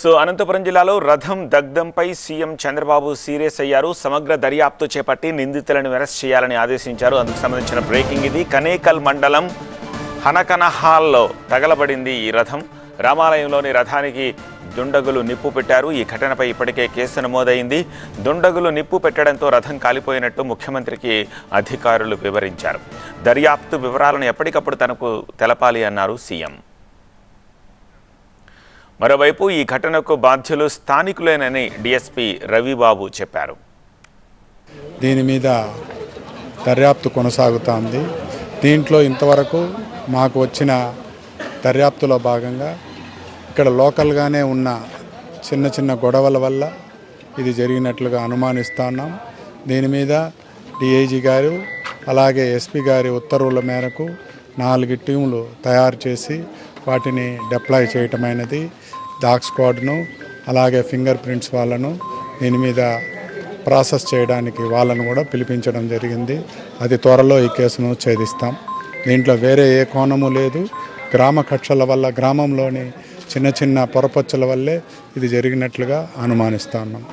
So Anantapuram జిల్లాలో రథం దగ్ధంపై CM Chandrababu serious అయ్యారు. సమగ్ర దర్యాప్తు చేపట్టి నిందితులను అరెస్ట్ చేయాలని ఆదేశించారు. అందుకు సంబంధించిన బ్రేకింగ్ ఇది. కనేకల్ మండలం హనకనహాల్లో తగలబడింది ఈ రథం. రామాలయంలోని రథానికి దుండగులు నిప్పు పెట్టారు. ఈ ఘటనపై ఇప్పటికే కేసు నమోదైంది. దుండగులు నిప్పు పెట్టడంతో రథం కాలిపోయినట్టు ముఖ్యమంత్రికి అధికారులు వివరించారు. దర్యాప్తు వివరాలను ఎప్పటికప్పుడు తనకు తెలపాలి అన్నారు సీఎం. మరోవైపు ఈ ఘటనకు బాధ్యులు స్థానికులేనని డిఎస్పి రవిబాబు చెప్పారు. దీని మీద దర్యాప్తు కొనసాగుతోంది. దీంట్లో ఇంతవరకు మాకు వచ్చిన దర్యాప్తులో భాగంగా ఇక్కడ లోకల్గానే ఉన్న చిన్న చిన్న గొడవల వల్ల ఇది జరిగినట్లుగా అనుమానిస్తున్నాం. దీని మీద డిఐజీ గారు అలాగే ఎస్పీ గారి ఉత్తర్వుల మేరకు నాలుగు టీములు తయారు చేసి వాటిని డిప్లాయ్ చేయటమైనది డాగ్ స్క్వాడ్ను అలాగే ఫింగర్ ప్రింట్స్ వాళ్ళను దీని మీద ప్రాసెస్ చేయడానికి వాళ్ళను కూడా పిలిపించడం జరిగింది. అది త్వరలో ఈ కేసును ఛేదిస్తాం. దీంట్లో వేరే ఏ కోణము లేదు. గ్రామ కక్షల వల్ల గ్రామంలోని చిన్న చిన్న పొరపచ్చుల వల్లే ఇది జరిగినట్లుగా అనుమానిస్తున్నాం